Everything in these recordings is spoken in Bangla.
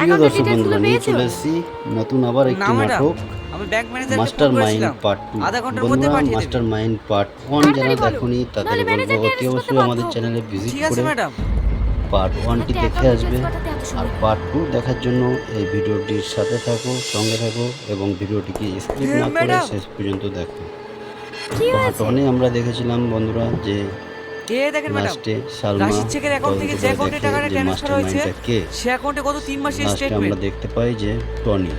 প্রিয় দর্শক বন্ধুরা নিয়ে চলে এসেছি। নতুন আবার একটি নাটক মাস্টার মাইন্ড পার্ট টু বন্ধুরা মাস্টার মাইন্ড পার্ট ওয়ান যারা দেখুনি তাদের বলব অতি অবশ্যই আমাদের চ্যানেলে ভিজিট করে পার্ট ওয়ানটি দেখে আসবে। আর পার্ট টু দেখার জন্য এই ভিডিওটির সাথে থাকো সঙ্গে থাকো এবং ভিডিওটিকে স্কিপ হ্যাঁ, না করে শেষ পর্যন্ত দেখো। পার্ট ওয়ানে আমরা দেখেছিলাম বন্ধুরা যে কে দেখেন ম্যাডাম লাস্টে সালমা রাশিদ শেখের অ্যাকাউন্ট থেকে যে অ্যাকাউন্টে টাকাটা ট্রান্সফার হয়েছে কে সে অ্যাকাউন্টে গত তিন মাসের লাস্টে আমরা দেখতে পাই যে টনি।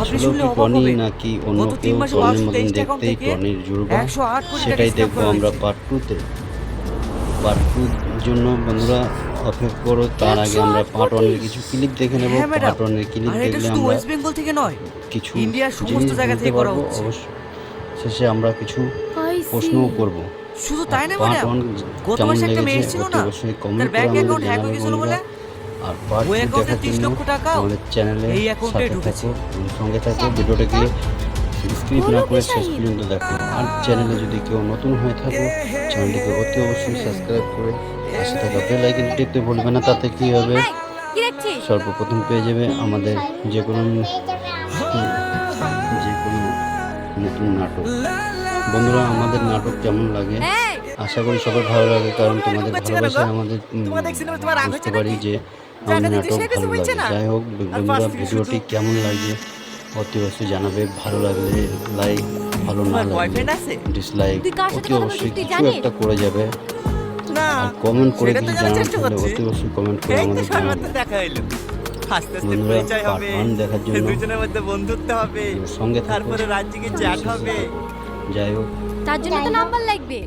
আপনি শুনলে অবাক টনি হবেন। নাকি অন্য গত তিন কেউ মাসে টনির মতন দেখতেই থেকে টনির জুড়বা সেটাই দেখব আমরা। পার্ট টুতে পার্ট টুর জন্য বন্ধুরা অপেক্ষা করো তার আগে আমরা পার্ট ওয়ানের কিছু ক্লিপ দেখে নেব। পার্ট ওয়ানের ক্লিপ দেখলে আমরা ওয়েস্ট বেঙ্গল থেকে নয় কিছু ইন্ডিয়ার সমস্ত জায়গা থেকে করা হচ্ছে। শেষে আমরা কিছু প্রশ্নও করব। শুধু তাই না ম্যাডাম গত মাসে একটা মেয়ে লেগেছে ছিল না অবশ্যই তার কমেন্ট ব্যাংক অ্যাকাউন্ট হ্যাক হয়ে গেছিল বলে আর পার্ট ওই অ্যাকাউন্টে দেখার 30 লক্ষ আমাদের চ্যানেলে এই অ্যাকাউন্টে ঢুকেছে। সঙ্গে থাকো ভিডিওটাকে স্ক্রিপ না করে শেষ পর্যন্ত দেখো আর চ্যানেলে যদি কেউ নতুন হয়ে থাকো চ্যানেলটিকে অতি অবশ্যই সাবস্ক্রাইব করে পাশে থাকা বেল আইকন টিপতে ভুলবে না তাতে কি হবে সর্বপ্রথম পেয়ে যাবে আমাদের যে কোনো বন্ধুরা আমাদের নাটক কেমন লাগে? আশা করি সবার ভালো লাগে কারণ তোমাদের ভালোবাসায় আমাদের বুঝতে পারি যে আমাদের নাটক ভালো লাগে। যাই হোক বন্ধুরা ভিডিওটি কেমন লাগছে অতি অবশ্যই জানাবে ভালো লাগলে লাইক ভালো না লাগলে ডিসলাইক অতি অবশ্যই কিছু একটা করে যাবে। আর কমেন্ট করে কিছু করছি। অতি অবশ্যই কমেন্ট করে আমাদের জানাবে বন্ধুরা, দেখার জন্য দুজনের মধ্যে বন্ধুত্ব হবে। সঙ্গে। তারপরে রাজ্যকে জ্যাক হবে। যাই হোক। তার জন্য তো নাম্বার লাগবে।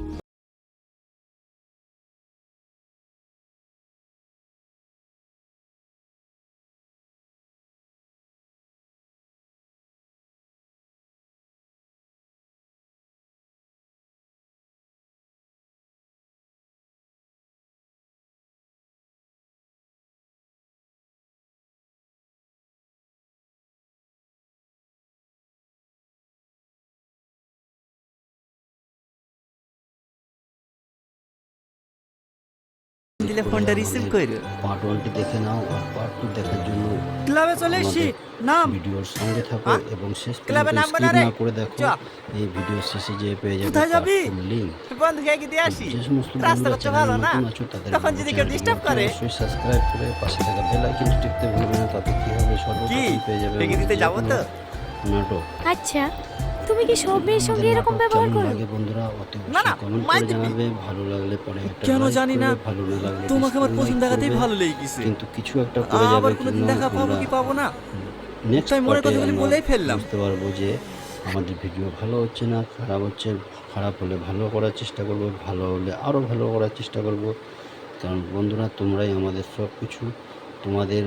দিলে ফোনটা রিসিভ করো পার্ট ওয়ানটি দেখে নাও আর পার্ট টু দেখার জন্য ক্লাবে চলে এসছি। আমাদের নাম? ভিডিওর সঙ্গে থাকো হ্যাঁ? এবং শেষ ক্লাবে নাম বানা রে। না করে দেখো এই ভিডিও শেষে যে পেয়ে যাবে কোথায় যাবি? বন্ধু খেয়ে দিয়ে আসি। রাস্তা করতে ভালো না। তখন যদি কেউ ডিস্টার্ব করে। অবশ্যই সাবস্ক্রাইব করে পাশে থাকা বেল আইকন টিপতে ভুলবে না তাতে কি হবে? কি? সর্বপ্রথম পেয়ে যাবে ভেঙে দিতে যাব তো? নাটক। আচ্ছা। তুমি কি সব মেয়ের সঙ্গে এরকম ব্যবহার করো? লাগে বন্ধুরা? অতি না, না, কমেন্ট করে জানাবে ভালো লাগলে পরে একটা কেন জানি না, ভালো না লাগলে তোমাকে আমার পছন্দ দেখাতেই ভালো লেগেছে। কিন্তু কিছু একটা করে যাবে আবার কোনোদিন দেখা পাবো কি পাবো না? নেক্সট মনের কথাগুলি বলেই ফেললাম। বুঝতে পারব যে আমাদের ভিডিও ভালো হচ্ছে না খারাপ হচ্ছে খারাপ হলে ভালো করার চেষ্টা করব ভালো হলে আরও ভালো করার চেষ্টা করব। কারণ বন্ধুরা তোমরাই আমাদের সব কিছু তোমাদের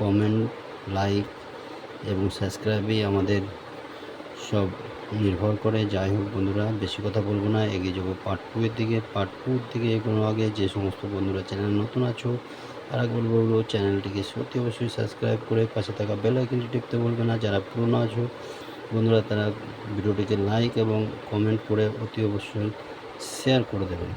কমেন্ট লাইক এবং সাবস্ক্রাইবেই আমাদের সব নির্ভর করে। যাই হোক বন্ধুরা বেশি কথা বলব না এগিয়ে যাব পার্ট টু এর দিকে। পার্ট টুর দিকে এগোনো আগে যে সমস্ত বন্ধুরা চ্যানেল নতুন আছো তারা বলব বলব চ্যানেলটিকে সত্যি অবশ্যই সাবস্ক্রাইব করে পাশে থাকা বেল আইকনটি টিপতে বলবে না। যারা পুরনো আছো বন্ধুরা তারা ভিডিওটিকে লাইক এবং কমেন্ট করে অতি অবশ্যই শেয়ার করে দেবেন।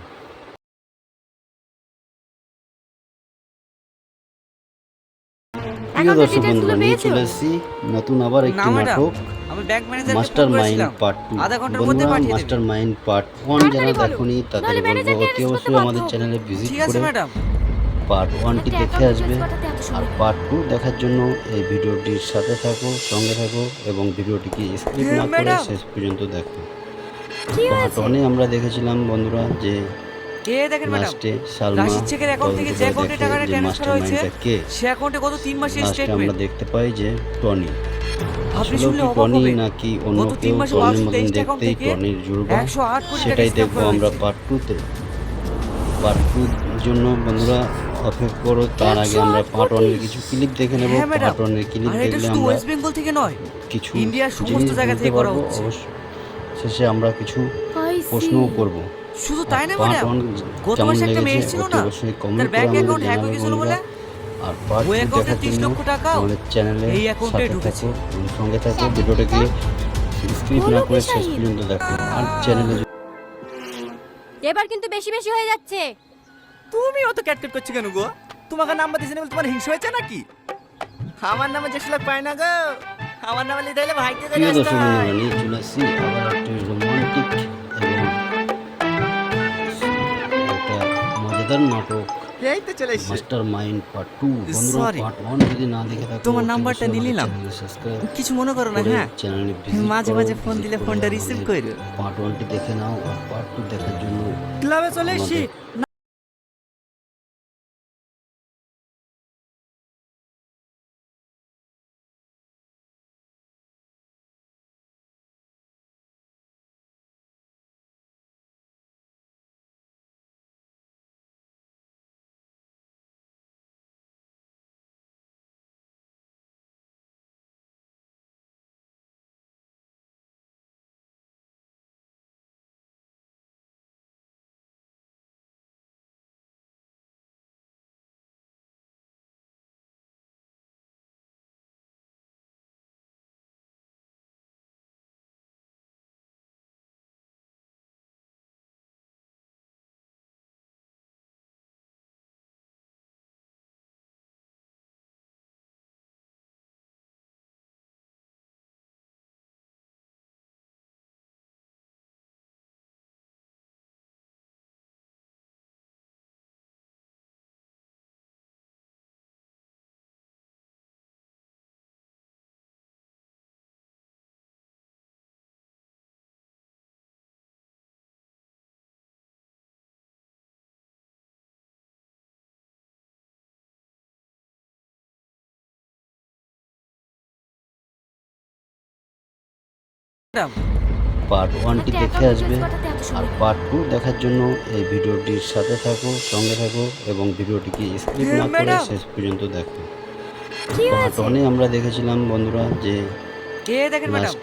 প্রিয় দর্শক বন্ধুরা নিয়ে চলে এসেছি নতুন আবার একটি নাটক। আমি ব্যাংক ম্যানেজারকে মাস্টার মাইন্ড পার্ট টু আধা ঘণ্টার মধ্যে পাঠিয়ে মাস্টার মাইন্ড পার্ট ওয়ান যারা দেখুনি তাদের বলব অতি অবশ্যই আমাদের চ্যানেলে ভিজিট ঠিক আছে করে ম্যাডাম পার্ট ওয়ানটি দেখে আসবে। আর পার্ট টু দেখার জন্য এই ভিডিওটির সাথে থাকো সঙ্গে থাকো এবং ভিডিওটিকে স্কিপ না করে শেষ পর্যন্ত দেখো। পার্ট ওয়ানে আমরা দেখেছিলাম বন্ধুরা যে কে দেখেন ম্যাডাম লাস্টে সালমা রাশিদ শেখের অ্যাকাউন্ট থেকে যে অ্যাকাউন্টে টাকাটা ট্রান্সফার হয়েছে কে? সে অ্যাকাউন্টে গত তিন মাসের লাস্টে আমরা দেখতে পাই যে টনি। আসলে কি টনি নাকি অন্য কেউ টনির মতন দেখতেই জুড়বা। সেটাই দেখব আমরা। পার্ট টুতে পার্ট টুর জন্য বন্ধুরা অপেক্ষা করো তার আগে আমরা পার্ট ওয়ানের কিছু ক্লিপ দেখে নেব। পার্ট ওয়ানের ক্লিপ দেখলে আমরা ওয়েস্ট বেঙ্গল থেকে নয় কিছু ইন্ডিয়ার সমস্ত জায়গা থেকে করা হচ্ছে। শেষে আমরা কিছু প্রশ্নও করব। শুধু তাই না ম্যাডাম গত মাসে একটা মেয়ে ছিল না? অবশ্যই তার কমেন্ট করে ব্যাংক আমাদের অ্যাকাউন্ট হ্যাক হয়ে বন্ধুরা। বলে? আর পার্ট টু দেখার জন্য আমাদের চ্যানেলে এই অ্যাকাউন্টে সাথে ঢুকেছে। থাকো এবং সঙ্গে থাকো ভিডিওটাকে স্কিপ না করে শেষ পর্যন্ত দেখো আর চ্যানেলে এবার কিন্তু বেশি বেশি হয়ে যাচ্ছে। তুমি অত ক্যাটকেট করছ কেন গো? তোমাকে নাম্বার দিয়েছি না বলে তোমার হিংসা হয়েছে নাকি? আমার নামে যে পায় না গো। আমার নামে লিখে দিলে ভাইকে করে আসতে হয়। নিয়ে চলে আসছি আবার একটি রোমান্টিক এবং একটা মজাদার নাটক। এই তো চলে এসছে মাস্টার মাইন্ড পার্ট টু বন্ধুরা Sorry. পার্ট 1 যদি না দেখে থাকো তোমার নাম্বারটা নিয়ে নিলাম। কিছু মনে করো না হ্যাঁ মাঝে মাঝে ফোন দিলে ফোনটা রিসিভ করো পার্ট ওয়ানটি দেখে নাও আর পার্ট 2 দেখার জন্য ক্লাবে চলে এসেছি পার্ট ওয়ানটি দেখে আসবে। আর পার্ট টু দেখার জন্য এই ভিডিওটির সাথে থাকো সঙ্গে থাকো এবং ভিডিওটিকে স্ক্রিপ না করে শেষ পর্যন্ত দেখো। কি পার্ট ওয়ানে আমরা দেখেছিলাম বন্ধুরা যে এ দেখেন ম্যাডাম?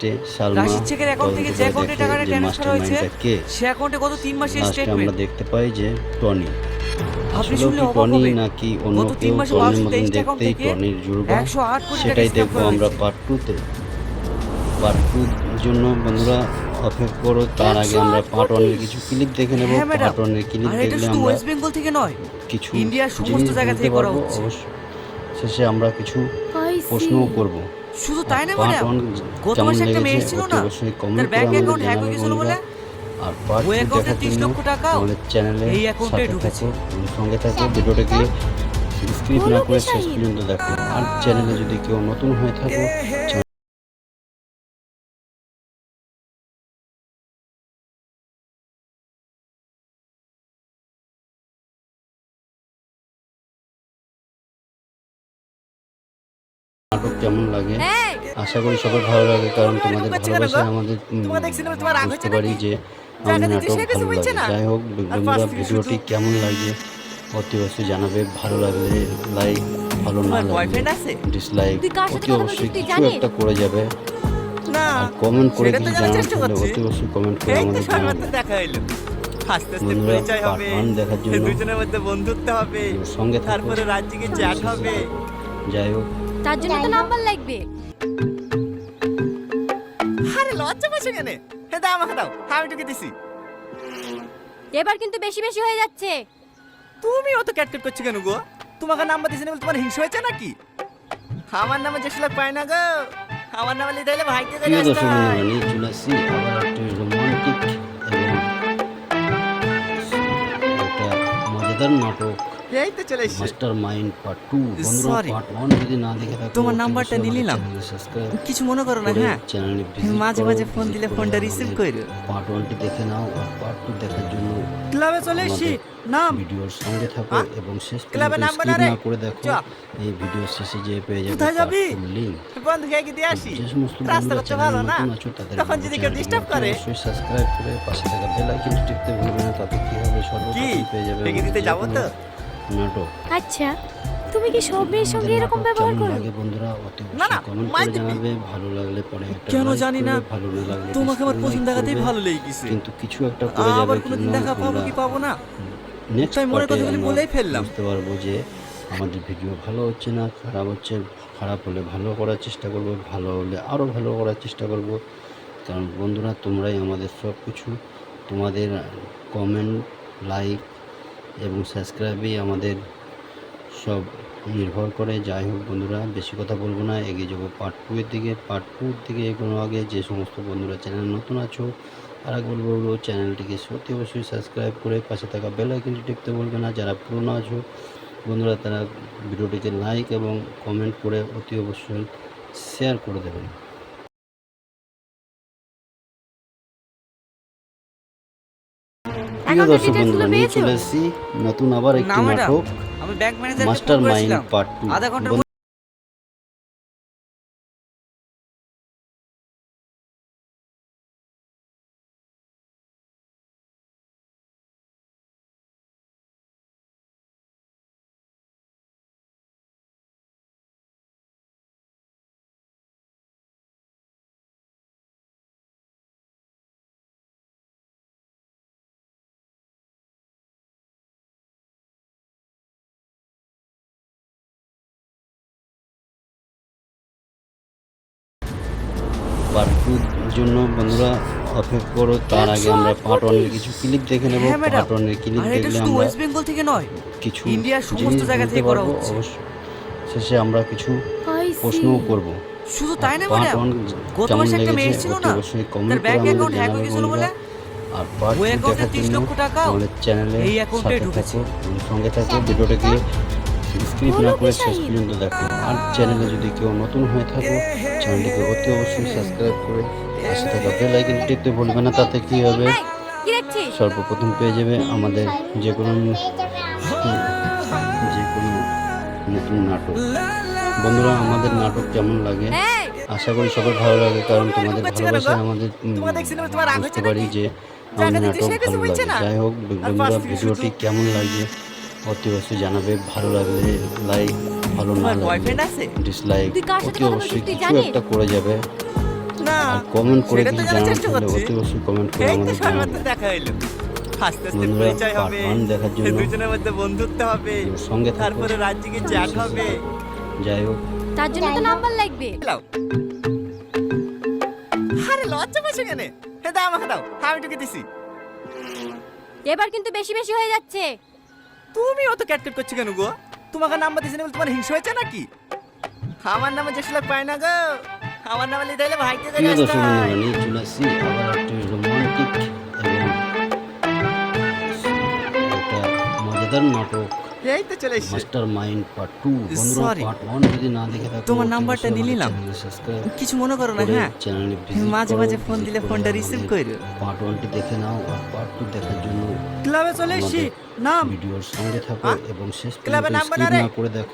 রাশিদ শেখের অ্যাকাউন্ট থেকে যে অ্যাকাউন্টে টাকাটা ট্রান্সফার হয়েছে কে? সে অ্যাকাউন্টে গত তিন মাসের আমরা দেখতে পাই যে টনি। আপনি শুনলে টনি নাকি অন্য গত মাসে টনির অ্যাকাউন্ট থেকে জুড়বা কোটি সেটাই দেখব আমরা। পার্ট টুতে পার্ট টুর জন্য বন্ধুরা অপেক্ষা করো তার আগে আমরা 108 পার্ট ওয়ানের কিছু ক্লিপ দেখে নেব। হ্যাঁ। পার্ট ওয়ানের ক্লিপ আর এটা দেখলে আমরা ওয়েস্ট বেঙ্গল থেকে নয় কিছু ইন্ডিয়ার সমস্ত জায়গা থেকে করা হচ্ছে। শেষে আমরা কিছু প্রশ্নও see. করব। শুধু তাই না পার্ট ম্যাডাম? গত মাসে একটা মেয়ে ছিল না? অবশ্যই তার কমেন্ট ব্যাংক অ্যাকাউন্ট হ্যাক হয়ে গেছিল বলে? আর পার্ট ওই অ্যাকাউন্টে দেখার 30 লক্ষ টাকাও আমাদের চ্যানেলে এই অ্যাকাউন্টে ঢুকেছে। সঙ্গে থাকো ভিডিওটাকে স্ক্রিপ না করে শেষ পর্যন্ত দেখো। আর চ্যানেলে যদি কেউ নতুন হয়ে থাকো নাটক কেমন লাগে? আশা করি সবার ভালো লাগে কারণ তোমাদের ভালোবাসা আমাদের বুঝতে পারি যে আমাদের নাটক ভালো লাগে। যাই হোক বন্ধুরা ভিডিওটি কেমন লাগে? অতি অবশ্যই জানাবে ভালো লাগলে লাইক ভালো না লাগলে ডিসলাইক অতি অবশ্যই কিছু একটা করে যাবে। আর কমেন্ট করে কিছু জানার থাকলে অতি অবশ্যই কমেন্ট করে আমাদের জানাবে। আস্তে আস্তে পরিচয় হবে। দেখার জন্য দুজনের মধ্যে বন্ধুত্ব হবে। সঙ্গে। তারপরে রাজ্যকে চ্যাট হবে। যাই হোক। তার জন্য তো নাম্বার লাগবে। আরে লজ্জা পাচ্ছে কেন? হে দাও আমাকে দাও। আমি টুকে দিছি। এবার কিন্তু বেশি বেশি হয়ে যাচ্ছে। তুমি অত ক্যাটকেট করছ কেন গো? তোমাকে নাম্বার দিছি না বলে তোমার হিংসা হয়েছে নাকি? আমার নামে যে লোক পায় না গো। আমার নামে লিখে দিলে ভাইকে প্রিয় আসতে হয়। চলে আবার একটি রোমান্টিক এবং একটা মজাদার নাটক। এই তো চলে এসছে। মাস্টার মাইন্ড পার্ট টু বন্ধুরা Sorry. পার্ট ওয়ান যদি না দেখে থাকো তোমার নাম্বারটা নিয়ে নিলাম। কিছু মনে করো না হ্যাঁ। চ্যানেলে মাঝে মাঝে ফোন দিলে ফোনটা রিসিভ করো পার্ট ওয়ানটি দেখে নাও আর পার্ট টু দেখার জন্য ক্লাবে চলে এসেছি। নাম। ভিডিওর সঙ্গে থাকো এবং শেষ ক্লাবে স্কিপ আরে? না করে দেখো এই ভিডিও শেষে যে পেয়ে যাবে কোথায় যাবি? লিংক বন্ধুকে কি দিয়ে আসি। রাস্তা করতে ভালো না? তখন যদি কেউ ডিস্টার্ব করে। সাবস্ক্রাইব করে পাশে থাকা বেল আইকন টিপতে ভুলবে না তাতে কি হবে? কি? সর্বপ্রথম পেয়ে যাবে দিতে যাব তো? নাটক। আচ্ছা তুমি কি সব মেয়ের সঙ্গে এরকম ব্যবহার করো? লাগে বন্ধুরা? অতি না, না, কমেন্ট করে দিবি। জানাবে ভালো লাগলে পরে একটা কেন জানি না, ভালো না লাগলে তোমাকে আমার প্রথম দেখাতেই ভালো লেগে গেছে কিন্তু কিছু একটা করে যাবে আবার কোনোদিন দেখা পাবো কি পাবো না? নেক্সট তাই মনের কথাগুলি বলেই ফেললাম। বুঝতে পারব যে আমাদের ভিডিও ভালো হচ্ছে না খারাপ হচ্ছে খারাপ হলে ভালো করার চেষ্টা করব ভালো হলে আরও ভালো করার চেষ্টা করব। কারণ বন্ধুরা তোমরাই আমাদের সব কিছু তোমাদের কমেন্ট লাইক এবং সাবস্ক্রাইবই আমাদের সব নির্ভর করে। যাই হোক বন্ধুরা, বেশি কথা বলব না, এগিয়ে যাব পার্ট টু এর দিকে। পার্ট টুর দিকে এগোনো আগে যে সমস্ত বন্ধুরা চ্যানেল নতুন আছো আর একবার বলব চ্যানেলটিকে সত্যি অবশ্যই সাবস্ক্রাইব করে পাশে থাকা বেল আইকনটি টিপতে বলবে না। যারা পুরনো আছো, বন্ধুরা তারা ভিডিওটিকে লাইক এবং কমেন্ট করে অতি অবশ্যই শেয়ার করে দেবেন। প্রিয় দর্শক বন্ধুরা নিয়ে চলে এসেছি নতুন আবার একটি নাটক মাস্টার মাইন্ড পার্ট টু টুর জন্য বন্ধুরা অপেক্ষা করো তার আগে আমরা পার্ট ওয়ানের কিছু ক্লিপ দেখে নেব। পার্ট ওয়ানের ক্লিপ দেখলে আমরা ওয়েস্ট বেঙ্গল থেকে নয় কিছু ইন্ডিয়ার সমস্ত জায়গা থেকে করা। হচ্ছে। শেষে আমরা কিছু প্রশ্নও see. করব শুধু তাই না ম্যাডাম গত মাসে একটা মেয়ে ছিল না তার ব্যাংক অ্যাকাউন্ট হ্যাক হয়ে গেছিল বলে আর পার্ট ওই টু দেখার 30 জন্য আমাদের চ্যানেলে এই অ্যাকাউন্টে ঢুকেছে। সঙ্গে থাকো ভিডিওটাকে স্ক্রিপ্ট না করে শেষ পর্যন্ত দেখো আর চ্যানেলে যদি কেউ নতুন হয়ে থাকো চ্যানেলটিকে অতি অবশ্যই সাবস্ক্রাইব করে পাশে থাকা বেল আইকন টিপতে ভুলবে না তাতে কি হবে? সর্বপ্রথম পেয়ে যাবে আমাদের যে কোনো যে কোনো নতুন নাটক। বন্ধুরা আমাদের নাটক কেমন লাগে? আশা করি সবার ভালো লাগে কারণ তোমাদের ভালোবাসায় আমাদের বুঝতে পারি যে আমাদের নাটক ভালো লাগে যাই হোক বন্ধুরা ভিডিওটি কেমন লাগছে অতি অবশ্যই জানাবে ভালো লাগলে লাইক ভালো না লাগলে বয়ফ্রেন্ড আছে? ডিসলাইক তুই কার সাথে অতি কথা অবশ্যই বলছিস তুই কিছু জানিস? একটা করে যাবে। আর কমেন্ট করে কিছু জানার। অতি অবশ্যই কমেন্ট করে আমাদের জানাবে। দেখা হইল। আস্তে আস্তে পরিচয় হবে। দেখার জন্য দুজনের মধ্যে বন্ধুত্ব হবে। সঙ্গে। তারপরে রাজ্যকে চ্যাট হবে। যাই হোক। তার জন্য তো নাম্বার লাগবে। লাও। আরে লজ্জা পাচ্ছে কেন? হে দাও আমাকে দাও। আমি টুকে দিছি। এবার কিন্তু বেশি বেশি হয়ে যাচ্ছে। তুমি অত ক্যাটকেট করছ কেন গো তোমাকে নাম্বার দিয়েছে না বলে তোমার হিংসা হয়েছে নাকি আমার নামে যে পায় না গো আমার নামে লিখে দিলে ভাইকে করে প্রিয় দর্শক আসতে। বন্ধুরা নিয়ে চলে আসছি আবার একটি রোমান্টিক এবং একটা মজাদার নাটক এই তো চলে এসছে। মাস্টার মাইন্ড পার্ট টু বন্ধুরা Sorry. পার্ট ওয়ান যদি না দেখে থাকো তোমার নাম্বারটা নিয়ে নিলাম। কিছু মনে করো না হ্যাঁ। চ্যানেলে মাঝে মাঝে ফোন দিলে ফোনটা রিসিভ করো পার্ট ওয়ানটি দেখে নাও আর পার্ট টু দেখার জন্য ক্লাবে চলে এসছি। নাম। ভিডিওর সঙ্গে থাকো এবং শেষ ক্লাবে পর্যন্ত নামবে না করে দেখো।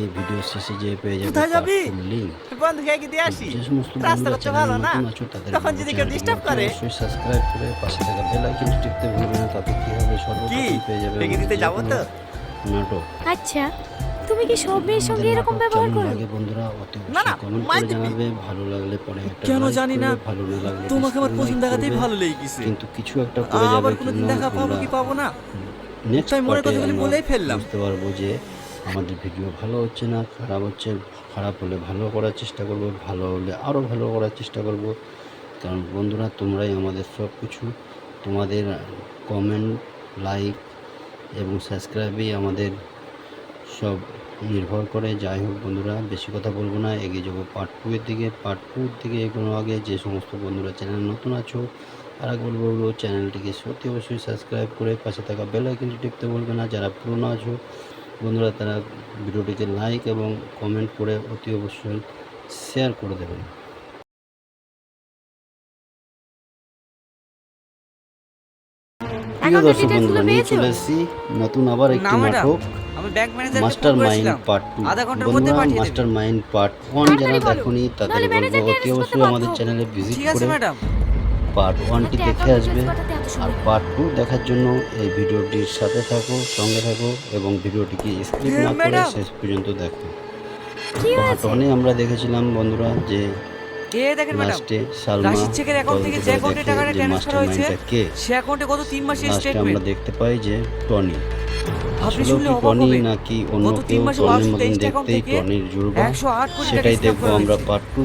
এই ভিডিও শেষে যে পেয়ে যাবে কোথায় যাবি? লিংক বন্ধু খেয়ে কি দিয়ে আসি? রাস্তা করতে ভালো না। তখন যদি কেউ ডিস্টার্ব করে। সাবস্ক্রাইব করে পাশে থাকা বেল আইকন টিপতে ভুলবে না তাতে কি হবে? কি? সর্বপ্রথম পেয়ে যাবে দিতে যাব তো? নাটক। আচ্ছা তুমি কি সব মেয়ের সঙ্গে এরকম ব্যবহার করো? লাগে বন্ধুরা? অতি না, না, কমেন্ট করে জানাবে ভালো লাগলে পরে একটা কেন জানি না, ভালো না লাগলে তোমাকে আমার প্রথম দেখাতেই ভালো লেগে গেছে কিন্তু কিছু একটা করে যাবে আবার কোনোদিন দেখা পাবো কি পাবো না? নেক্সট তাই মনের কথাগুলি বলেই ফেললাম। বুঝতে পারব যে আমাদের ভিডিও ভালো হচ্ছে না খারাপ হচ্ছে খারাপ হলে ভালো করার চেষ্টা করব ভালো হলে আরও ভালো করার চেষ্টা করব। কারণ বন্ধুরা তোমরাই আমাদের সব কিছু তোমাদের কমেন্ট লাইক এবং সাবস্ক্রাইবেই আমাদের সব নির্ভর করে। যাই হোক বন্ধুরা, বেশি কথা বলব না, এগিয়ে যাব পার্ট টু এর দিকে। পার্ট টুর দিকে এগোনো আগে যে সমস্ত বন্ধুরা চ্যানেল নতুন আছো, তারা বলব চ্যানেলটিকে সত্যি অবশ্যই সাবস্ক্রাইব করে পাশে থাকা বেল আইকনটি টিপতে বলবে না। যারা পুরনো আছো, বন্ধুরা তারা ভিডিওটিকে লাইক এবং কমেন্ট করে অতি অবশ্যই শেয়ার করে দেবেন। প্রিয় দর্শক বন্ধুরা নিয়ে চলে এসেছি নতুন আবার একটি। নাটক। মাস্টার মাইন্ড পার্ট টু আধা ঘণ্টার মধ্যে বন্ধুরা মাস্টার মাইন্ড পার্ট ওয়ান যারা বলো। তাদের বলব অতি অবশ্যই আমাদের চ্যানেলে ভিজিট করে পার্ট ওয়ানটি দেখে আসবে। আর পার্ট টু দেখার জন্য এই ভিডিওটির সাথে থাকো সঙ্গে থাকো এবং ভিডিওটিকে স্কিপ হ্যাঁ, না করে শেষ পর্যন্ত দেখো। পার্ট ওয়ানে আমরা দেখেছিলাম বন্ধুরা যে কে দেখেন ম্যাডাম লাস্টে সালমা রাশিদ শেখের অ্যাকাউন্ট থেকে যে অ্যাকাউন্টে টাকাটা ট্রান্সফার হয়েছে কে? সে অ্যাকাউন্টে গত তিন মাসের স্টেটমেন্ট আমরা দেখতে পাই যে টনি। আপনি শুনলে অবাক টনি হবেন। নাকি অন্য তিন কেউ মাসে টনির মতন দেখতেই টনির জুড়বা একশো আট সেটাই দেখব আমরা পার্ট টু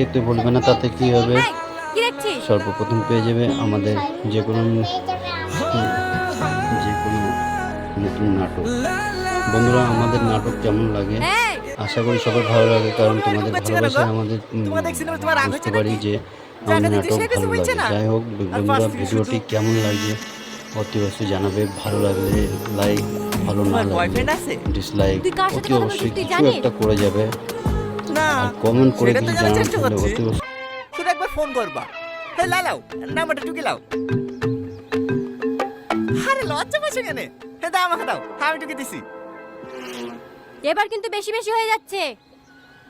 টিপতে ভুলবে না তাতে কি হবে? সর্বপ্রথম পেয়ে যাবে আমাদের যে কোনো যে কোনো নতুন নাটক। বন্ধুরা আমাদের নাটক কেমন লাগে? আশা করি সবার ভালো লাগে কারণ তোমাদের ভালোবাসায় আমাদের বুঝতে পারি যে আমাদের নাটক ভালো লাগে। যাই হোক বন্ধুরা ভিডিওটি কেমন লাগছে অতি অবশ্যই জানাবে। ভালো লাগলে লাইক ভালো না লাগলে ডিসলাইক অতি অবশ্যই কিছু একটা করে যাবে। না কমেন্ট করে সেটা তো জানার চেষ্টা করছি। শুধু একবার ফোন করবা। হে লালাও নাম্বারটা টুকে লাও। আরে লজ্জা পাচ্ছে কেন? হে দাও আমাকে দাও আমি টুকে দিছি। এবার কিন্তু বেশি বেশি হয়ে যাচ্ছে।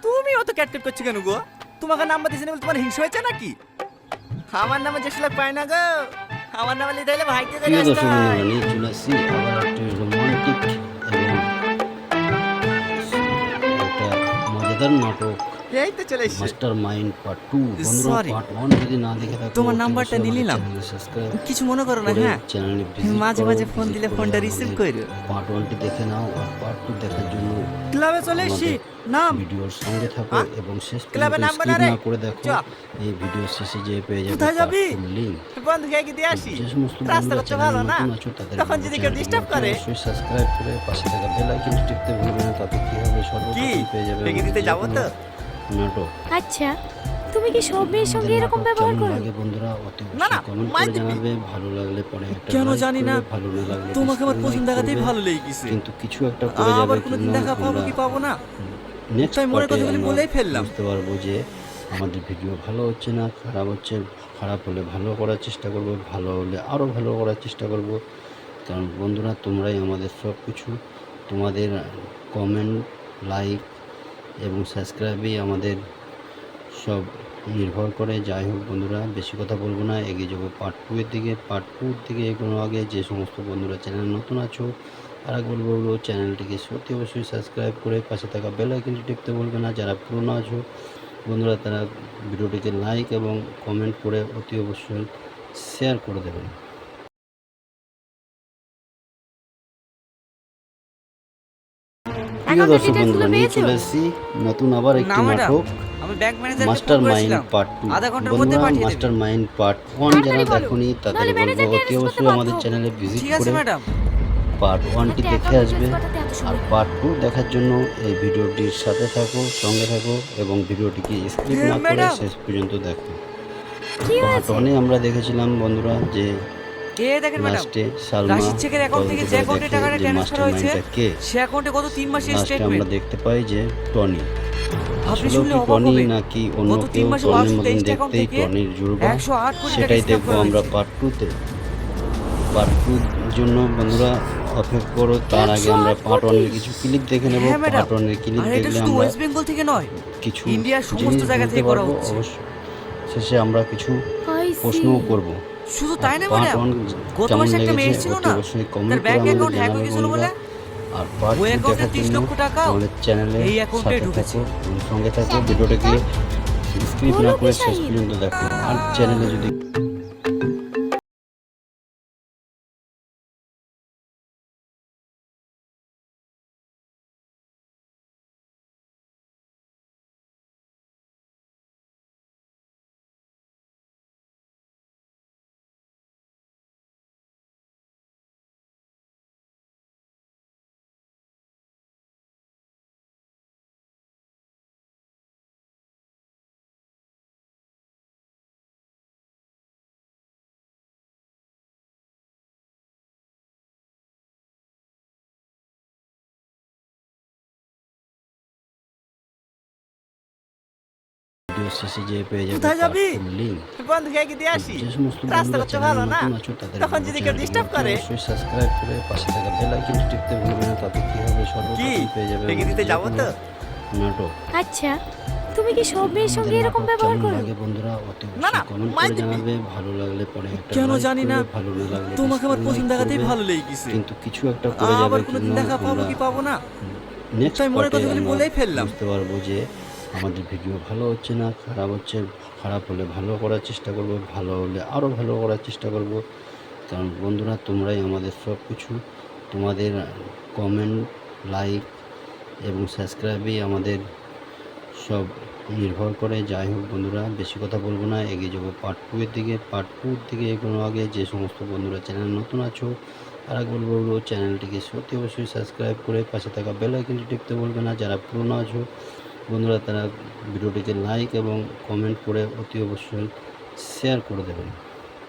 তুমি অত ক্যাটকেট করছ কেন গো? তোমাকে নাম্বার দিছি না বলে তোমার হিংসা হয়েছে নাকি? আমার নামে যে লোক পায় না গো। আমার নামে লিখে হলে ভাইকে প্রিয় আসতে হয়। চলে রোমান্টিক মজাদার নাটক এই তো চলে এসছে মাস্টার মাইন্ড পার্ট টু বন্ধুরা Sorry. পার্ট ওয়ান যদি না দেখে থাকো তোমার নাম্বারটা নিয়ে নিলাম। কিছু মনে করো না হ্যাঁ চ্যানেলে মাঝে মাঝে ফোন দিলে ফোনটা রিসিভ করো পার্ট ওয়ানটি দেখে নাও আর পার্ট টু দেখার জন্য ক্লাবে চলে এসছি। নাম ভিডিওর সঙ্গে থাকো হ্যাঁ? এবং শেষ ক্লাবে নাম স্কিপ বানা রে। না করে দেখো এই ভিডিও শেষে যে পেয়ে যাবে কোথায় যাবি? লিংক বন্ধু কি দিয়ে আসি রাস্তা করতে ভালো না তখন যদি কেউ ডিস্টার্ব করে সাবস্ক্রাইব করে পাশে থাকা বেল আইকনটি টিপতে ভুলবে না তাতে কি হবে সর্বপ্রথম পেয়ে যাবে দিতে যাব কোনো তো আচ্ছা তুমি কি সব মেয়ের সঙ্গে আমাদের এরকম ব্যবহার করো? লাগে বন্ধুরা? অতি না, না, কমেন্ট করে দিবি। জানাবে ভালো লাগলে পরে একটা কেন like জানি না, করবে, ভালো না লাগলে তোমাকে আমার dislike প্রথম দেখাতেই করবে। ভালো লেগে গেছে কিন্তু কিছু একটা করে যাবে আবার কোনোদিন দেখা পাবো কি পাবো না? নেক্সট তাই মনের কথাগুলি বলেই ফেললাম। বুঝতে পারব যে আমাদের ভিডিও ভালো হচ্ছে না খারাপ হচ্ছে খারাপ হলে ভালো করার চেষ্টা করব ভালো হলে আরও ভালো করার চেষ্টা করব। কারণ বন্ধুরা তোমরাই আমাদের সব কিছু তোমাদের কমেন্ট লাইক এবং সাবস্ক্রাইবই আমাদের সব নির্ভর করে। যাই হোক বন্ধুরা, বেশি কথা বলব না, এগিয়ে যাব পার্ট টু এর দিকে। পার্ট টুর দিকে এগোনো আগে যে সমস্ত বন্ধুরা চ্যানেল নতুন আছো, তারা একবার বলব চ্যানেলটিকে সত্যি অবশ্যই সাবস্ক্রাইব করে পাশে থাকা বেল আইকনটি টিপতে বলবে না। যারা পুরনো আছো, বন্ধুরা তারা ভিডিওটিকে লাইক এবং কমেন্ট করে অতি অবশ্যই শেয়ার করে দেবেন। প্রিয় দর্শক বন্ধুরা নিয়ে চলে এসেছি নতুন আবার একটি নাটক মাস্টার মাইন্ড পার্ট টু বন্ধুরা মাস্টার মাইন্ড পার্ট ওয়ান যারা দেখুনি তাদের বলব অতি অবশ্যই আমাদের চ্যানেলে ভিজিট করে পার্ট ওয়ানটি দেখে আসবে। আর পার্ট টু দেখার জন্য এই ভিডিওটির সাথে থাকো সঙ্গে থাকো এবং ভিডিওটিকে স্কিপ হ্যাঁ, না করে শেষ পর্যন্ত দেখো। পার্ট ওয়ানে আমরা দেখেছিলাম বন্ধুরা যে কে দেখেন ম্যাডাম লাস্টে সালমা রাশিদ শেখের অ্যাকাউন্ট থেকে যে অ্যাকাউন্টে টাকাটা ট্রান্সফার হয়েছে সে অ্যাকাউন্টে গত তিন মাসের লাস্টে আমরা দেখতে পাই যে টনি। আপনি শুনলে টনি নাকি অন্য কেউ টনির মতন দেখতেই জুড়বা? সেটাই দেখব আমরা। পার্ট টুতে পার্ট টুর জন্য বন্ধুরা অপেক্ষা করো তার আগে আমরা পার্ট ওয়ানের কিছু ক্লিপ দেখে নেব। পার্ট ওয়ানের ক্লিপ আর দেখলে আমরা ওয়েস্ট বেঙ্গল থেকে নয় কিছু ইন্ডিয়ার সমস্ত জায়গা থেকে করা হচ্ছে। শেষে আমরা কিছু প্রশ্নও. করব। শুধু তাই না ম্যাডাম? গত মাসে একটা মেয়ে ছিল না? তার ব্যাংক অ্যাকাউন্ট হ্যাক হয়ে গেছিল বলে? আর পার্ট ওই অ্যাকাউন্টে দেখার 30 লক্ষ টাকা আমাদের চ্যানেলে এই অ্যাকাউন্টে ঢুকেছে। সঙ্গে থাকো ভিডিওটাকে স্ক্রিপ না করে শেষ পর্যন্ত দেখো আর চ্যানেলে যদি ভিডিও শেষে যে পেয়ে যাবে কোথায় যাবি? বন্ধু খেয়ে দিয়ে আসি? সমস্ত রাস্তা করতে ভালো না? তখন যদি কেউ ডিস্টার্ব করে। অবশ্যই সাবস্ক্রাইব করে পাশে থাকা বেল আইকনটি টিপতে ভুলবে না তাতে কি হবে? সর্বপ্রথম পেয়ে যাবে ভেঙে দিতে যাব কোনো তো? আচ্ছা তুমি কি সব মেয়ের সঙ্গে এরকম ব্যবহার করো? বন্ধুরা? অতি কমেন্ট করে। জানাবে। ভালো লাগলে পরে একটা কেন জানি না, ভালো না লাগলে তোমাকে আমার প্রথম দেখাতেই ভালো লেগে গেছে কিন্তু কিছু একটা করে যাবে আবার কোনোদিন দেখা পাবো কি পাবো না? নেক্সট তাই মনের কথাগুলি বলেই ফেললাম। বুঝতে পারব যে আমাদের ভিডিও ভালো হচ্ছে না, খারাপ হচ্ছে, খারাপ হলে ভালো করার চেষ্টা করব, ভালো হলে আরও ভালো করার চেষ্টা করব। কারণ বন্ধুরা, তোমরাই আমাদের সব কিছু তোমাদের কমেন্ট লাইক এবং সাবস্ক্রাইবই আমাদের সব নির্ভর করে। যাই হোক বন্ধুরা, বেশি কথা বলব না, এগিয়ে যাব পার্ট টুয়ের দিকে। পার্ট টুর দিকে এগোনো আগে যে সমস্ত বন্ধুরা চ্যানেল নতুন আছো, তারা বলব চ্যানেলটিকে সত্যি অবশ্যই সাবস্ক্রাইব করে পাশে থাকা বেল আইকনটি টিপতে বলবে না। যারা পুরনো আছো বন্ধুরা তারা ভিডিওটিকে লাইক এবং কমেন্ট করে অতি অবশ্যই শেয়ার করে দেবেন।